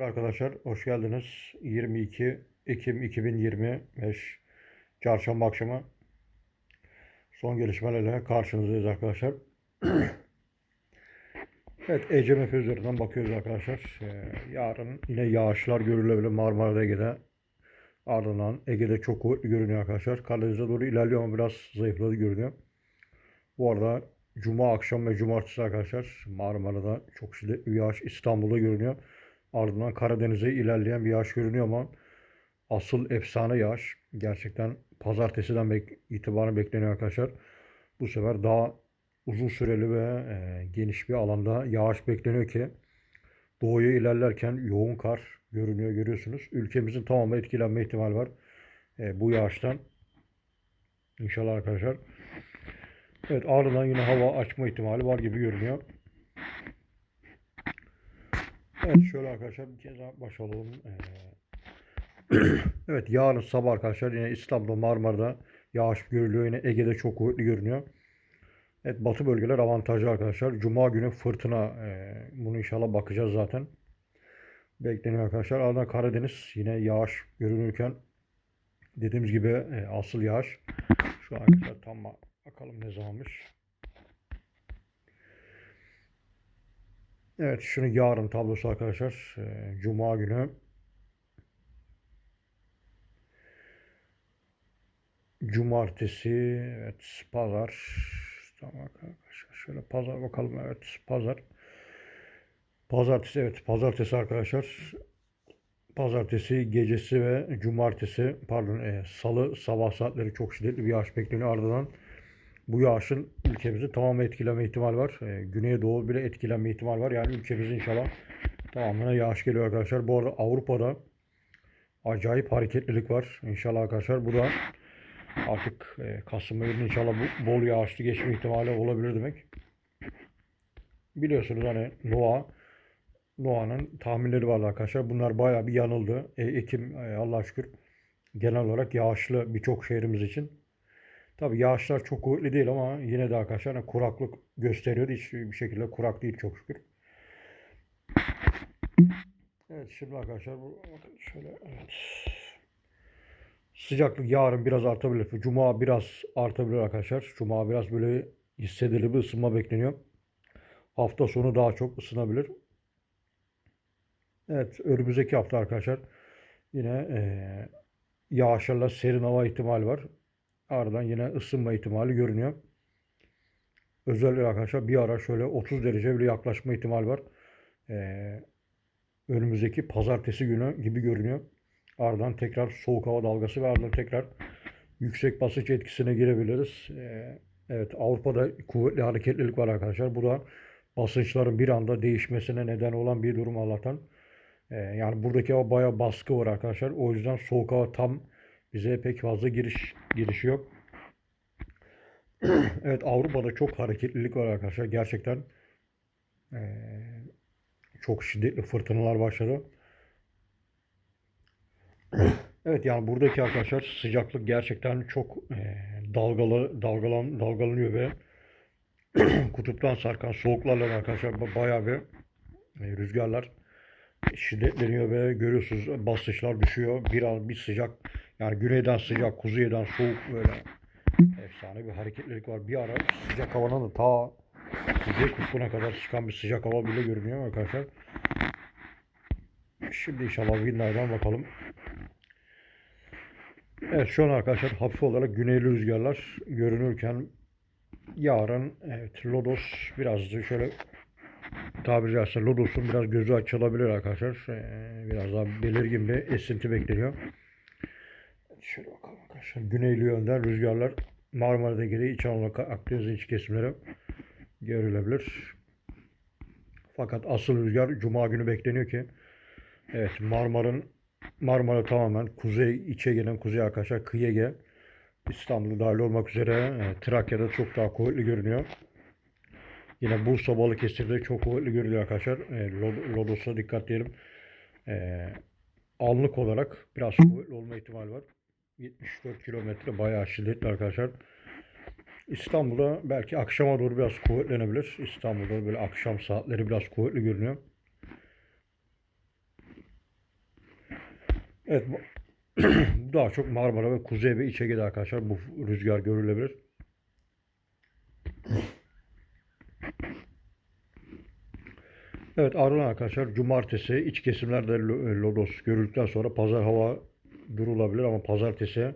Arkadaşlar hoş geldiniz. 22 Ekim 2025 Çarşamba akşamı son gelişmelerle karşınızdayız arkadaşlar. evet ECMF üzerinden bakıyoruz arkadaşlar. Ee, yarın yine yağışlar görülebilir Marmara Ege'de. Ardından Ege'de çok kuvvetli görünüyor arkadaşlar. Karadeniz'e doğru ilerliyor ama biraz zayıfladı görünüyor. Bu arada Cuma akşam ve Cumartesi arkadaşlar Marmara'da çok şiddetli yağış İstanbul'da görünüyor. Ardından Karadeniz'e ilerleyen bir yağış görünüyor ama asıl efsane yağış gerçekten pazartesiden bek itibaren bekleniyor arkadaşlar. Bu sefer daha uzun süreli ve e, geniş bir alanda yağış bekleniyor ki doğuya ilerlerken yoğun kar görünüyor görüyorsunuz. Ülkemizin tamamı etkilenme ihtimali var e, bu yağıştan. İnşallah arkadaşlar. Evet ardından yine hava açma ihtimali var gibi görünüyor. Evet şöyle arkadaşlar bir kez daha baş alalım. Ee, evet yarın sabah arkadaşlar yine İstanbul'da Marmara'da yağış görülüyor. Yine Ege'de çok kuvvetli görünüyor. Evet batı bölgeler avantajlı arkadaşlar. Cuma günü fırtına. e, bunu inşallah bakacağız zaten. Bekleniyor arkadaşlar. Ardından Karadeniz yine yağış görünürken dediğimiz gibi e, asıl yağış. Şu an arkadaşlar tam ba- bakalım ne zamanmış. Evet şunu yarın tablosu arkadaşlar. Ee, Cuma günü. Cumartesi evet pazar. Tamam arkadaşlar şöyle pazar bakalım evet pazar. Pazartesi evet pazartesi arkadaşlar. Pazartesi gecesi ve cumartesi pardon e, salı sabah saatleri çok şiddetli bir yağış bekleniyor. Ardından bu yağışın ülkemizi tamamen etkileme ihtimali var. E, güneye doğu bile etkilenme ihtimali var. Yani ülkemizin inşallah tamamına yağış geliyor arkadaşlar. Bu arada Avrupa'da acayip hareketlilik var. İnşallah arkadaşlar bu da artık e, Kasım ayının inşallah bu bol yağışlı geçme ihtimali olabilir demek. Biliyorsunuz hani Noah Noah'nın tahminleri var arkadaşlar. Bunlar bayağı bir yanıldı. E, Ekim e, Allah'a şükür genel olarak yağışlı birçok şehrimiz için. Tabii yağışlar çok kuvvetli değil ama yine de arkadaşlar hani kuraklık gösteriyor. Hiçbir şekilde kurak değil çok şükür. Evet şimdi arkadaşlar bu şöyle evet. Sıcaklık yarın biraz artabilir. Cuma biraz artabilir arkadaşlar. Cuma biraz böyle hissedilir bir ısınma bekleniyor. Hafta sonu daha çok ısınabilir. Evet önümüzdeki hafta arkadaşlar yine eee yağışlarla serin hava ihtimali var. Ardından yine ısınma ihtimali görünüyor. Özellikle arkadaşlar bir ara şöyle 30 derece bile yaklaşma ihtimali var. Ee, önümüzdeki pazartesi günü gibi görünüyor. Ardından tekrar soğuk hava dalgası ve ardından tekrar yüksek basınç etkisine girebiliriz. Ee, evet Avrupa'da kuvvetli hareketlilik var arkadaşlar. Bu da basınçların bir anda değişmesine neden olan bir durum Allah'tan. Ee, yani buradaki hava bayağı baskı var arkadaşlar. O yüzden soğuk hava tam bize pek fazla giriş girişi yok. Evet Avrupa'da çok hareketlilik var arkadaşlar. Gerçekten eee, çok şiddetli fırtınalar başladı. Evet yani buradaki arkadaşlar sıcaklık gerçekten çok eee, dalgalı dalgalan dalgalanıyor ve kutuptan sarkan soğuklarla arkadaşlar ba- bayağı bir e, rüzgarlar şiddetleniyor ve görüyorsunuz basınçlar düşüyor. Biraz bir sıcak yani güneyden sıcak, kuzeyden soğuk böyle efsane bir hareketlilik var. Bir ara sıcak havanın da ta kuzey kutbuna kadar çıkan bir sıcak hava bile görünüyor arkadaşlar. Şimdi inşallah bugünlerden bakalım. Evet şu an arkadaşlar hafif olarak güneyli rüzgarlar görünürken yarın evet Lodos biraz şöyle tabiri caizse Lodos'un biraz gözü açılabilir arkadaşlar. Ee, biraz daha belirgin bir esinti bekleniyor. Şöyle bakalım arkadaşlar. Güneyli yönden rüzgarlar Marmara'da geri İç Anadolu Akdeniz'in iç kesimleri görülebilir. Fakat asıl rüzgar Cuma günü bekleniyor ki evet Marmara'nın Marmara tamamen kuzey içe gelen kuzey arkadaşlar kıyı Ege İstanbul'u dahil olmak üzere e, Trakya'da çok daha kuvvetli görünüyor. Yine Bursa Balıkesir'de çok kuvvetli görünüyor arkadaşlar. E, Lod- Lodos'a dikkat diyelim. E, anlık olarak biraz kuvvetli olma ihtimali var. 74 kilometre bayağı şiddetli arkadaşlar. İstanbul'da belki akşama doğru biraz kuvvetlenebilir. İstanbul'da böyle akşam saatleri biraz kuvvetli görünüyor. Evet bu daha çok Marmara ve Kuzey ve İç Ege'de arkadaşlar bu rüzgar görülebilir. Evet ardından arkadaşlar cumartesi iç kesimlerde lo- lodos görüldükten sonra pazar hava durulabilir ama pazartesi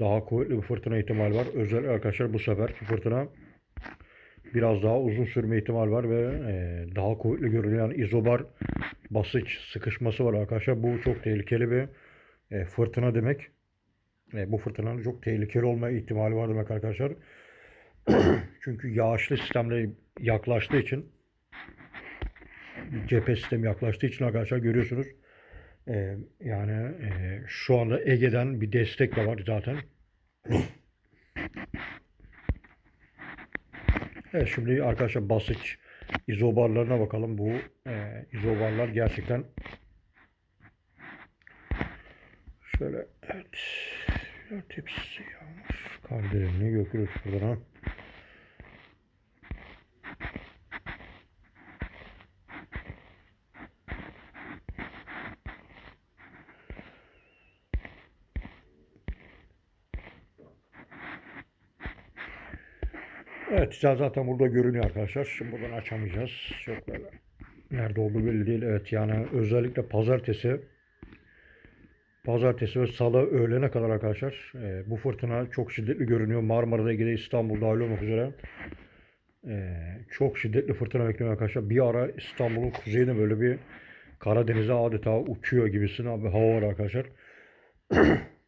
daha kuvvetli bir fırtına ihtimali var. Özellikle arkadaşlar bu seferki fırtına biraz daha uzun sürme ihtimal var ve e, daha kuvvetli. Yani izobar basınç sıkışması var arkadaşlar. Bu çok tehlikeli bir e, fırtına demek. E, bu fırtınanın çok tehlikeli olma ihtimali var demek arkadaşlar. Çünkü yağışlı sistemle yaklaştığı için cephe sistemi yaklaştığı için arkadaşlar görüyorsunuz. E, yani e, şu anda Ege'den bir destek de var zaten. Evet şimdi arkadaşlar basınç izobarlarına bakalım. Bu e, izobarlar gerçekten şöyle evet hepsi yağmur kar derinliği gök gürültü Evet zaten burada görünüyor arkadaşlar. Şimdi buradan açamayacağız. Çok böyle nerede olduğu belli değil. Evet yani özellikle pazartesi pazartesi ve salı öğlene kadar arkadaşlar e, bu fırtına çok şiddetli görünüyor. Marmara'da Ege'de İstanbul dahil olmak üzere e, çok şiddetli fırtına bekliyor arkadaşlar. Bir ara İstanbul'un kuzeyine böyle bir Karadeniz'e adeta uçuyor gibisine bir hava var arkadaşlar.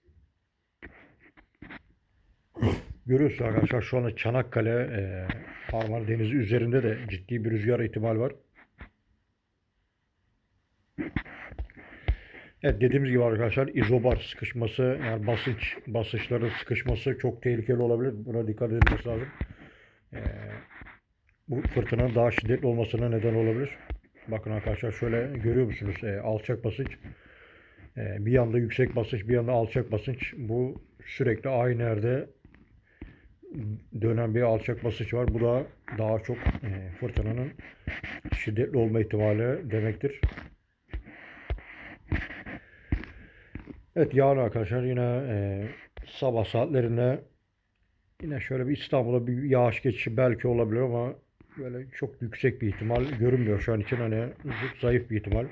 Görüyorsunuz arkadaşlar şu anda Çanakkale e, Marmara Denizi üzerinde de ciddi bir rüzgar ihtimal var. Evet dediğimiz gibi arkadaşlar izobar sıkışması yani basınç basınçların sıkışması çok tehlikeli olabilir. Buna dikkat edilmesi lazım. E, bu fırtınanın daha şiddetli olmasına neden olabilir. Bakın arkadaşlar şöyle görüyor musunuz? E, alçak basınç. E, bir yanda yüksek basınç, bir yanda alçak basınç. Bu sürekli aynı yerde dönen bir alçak basınç var. Bu da daha çok e, fırtınanın şiddetli olma ihtimali demektir. Evet yarın arkadaşlar yine e, sabah saatlerinde yine şöyle bir İstanbul'a bir yağış geçişi belki olabilir ama böyle çok yüksek bir ihtimal görünmüyor şu an için hani zayıf bir ihtimal.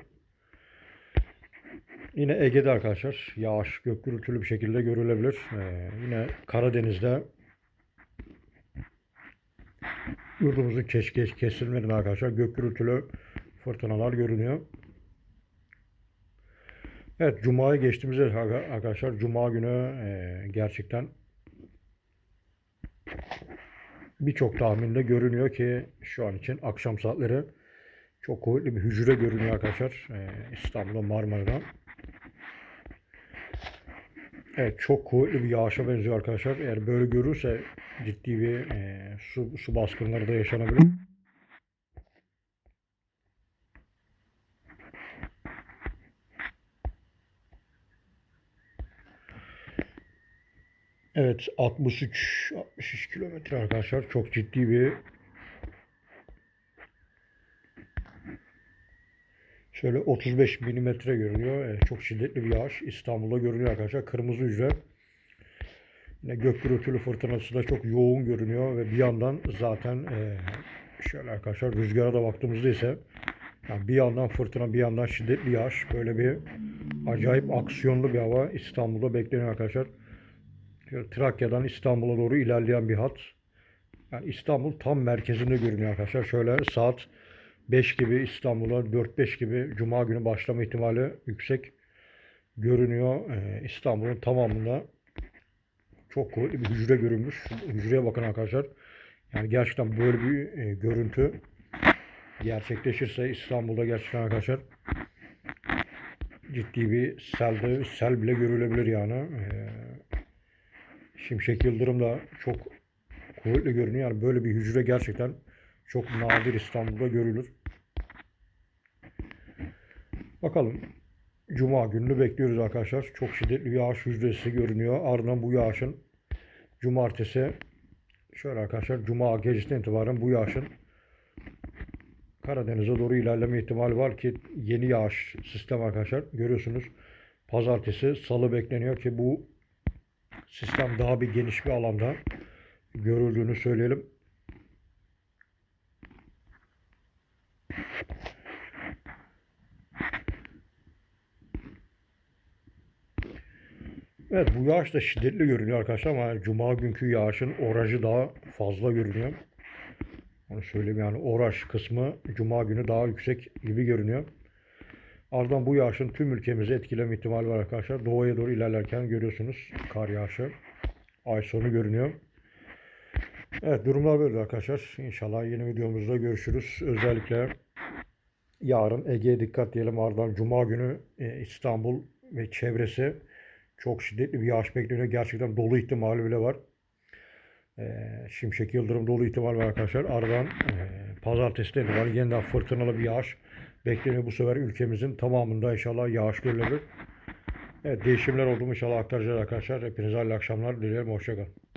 Yine Ege'de arkadaşlar yağış gök gürültülü bir şekilde görülebilir. E, yine Karadeniz'de yurdumuzun keşke kesilmeden arkadaşlar gök gürültülü fırtınalar görünüyor. Evet Cuma'ya geçtiğimizde arkadaşlar Cuma günü e, gerçekten birçok tahminde görünüyor ki şu an için akşam saatleri çok kuvvetli bir hücre görünüyor arkadaşlar e, İstanbul'da Marmara'da. Evet çok kuvvetli bir yağışa benziyor arkadaşlar. Eğer böyle görürse ciddi bir e, su, su baskınları da yaşanabilir. Evet 63 63 kilometre arkadaşlar çok ciddi bir şöyle 35 milimetre görünüyor. Evet, çok şiddetli bir yağış İstanbul'da görünüyor arkadaşlar. Kırmızı hücre. Yine gök gürültülü fırtınası da çok yoğun görünüyor ve bir yandan zaten e, şöyle arkadaşlar rüzgara da baktığımızda ise yani bir yandan fırtına bir yandan şiddetli yağış böyle bir acayip aksiyonlu bir hava İstanbul'da bekleniyor arkadaşlar. Şöyle Trakya'dan İstanbul'a doğru ilerleyen bir hat. Yani İstanbul tam merkezinde görünüyor arkadaşlar. Şöyle saat 5 gibi İstanbul'a 4-5 gibi Cuma günü başlama ihtimali yüksek görünüyor. Ee, İstanbul'un tamamında çok kuvvetli bir hücre görünmüş. Hücreye bakın arkadaşlar. Yani gerçekten böyle bir e, görüntü gerçekleşirse İstanbul'da gerçekten arkadaşlar ciddi bir selde, sel bile görülebilir yani. Ee, Şimşek Yıldırım da çok kuvvetli görünüyor. Yani böyle bir hücre gerçekten çok nadir İstanbul'da görülür. Bakalım. Cuma gününü bekliyoruz arkadaşlar. Çok şiddetli yağış hücresi görünüyor. Ardından bu yağışın cumartesi şöyle arkadaşlar Cuma gecesinden itibaren bu yağışın Karadeniz'e doğru ilerleme ihtimali var ki yeni yağış sistem arkadaşlar görüyorsunuz pazartesi, salı bekleniyor ki bu sistem daha bir geniş bir alanda görüldüğünü söyleyelim. Evet bu yağış da şiddetli görünüyor arkadaşlar ama cuma günkü yağışın orajı daha fazla görünüyor. Onu söyleyeyim yani oraj kısmı cuma günü daha yüksek gibi görünüyor. Ardından bu yağışın tüm ülkemizi etkileme ihtimali var arkadaşlar. Doğuya doğru ilerlerken görüyorsunuz kar yağışı. Ay sonu görünüyor. Evet durumlar böyle arkadaşlar. İnşallah yeni videomuzda görüşürüz. Özellikle yarın Ege'ye dikkat diyelim. Ardından Cuma günü e, İstanbul ve çevresi çok şiddetli bir yağış bekleniyor. Gerçekten dolu ihtimali bile var. E, Şimşek Yıldırım dolu ihtimal var arkadaşlar. Ardından e, pazartesiden itibaren yeniden fırtınalı bir yağış bekleniyor. Bu sefer ülkemizin tamamında inşallah yağış görülebilir. Evet değişimler oldu inşallah aktaracağız arkadaşlar. Hepinize hayırlı akşamlar dilerim. Hoşçakalın.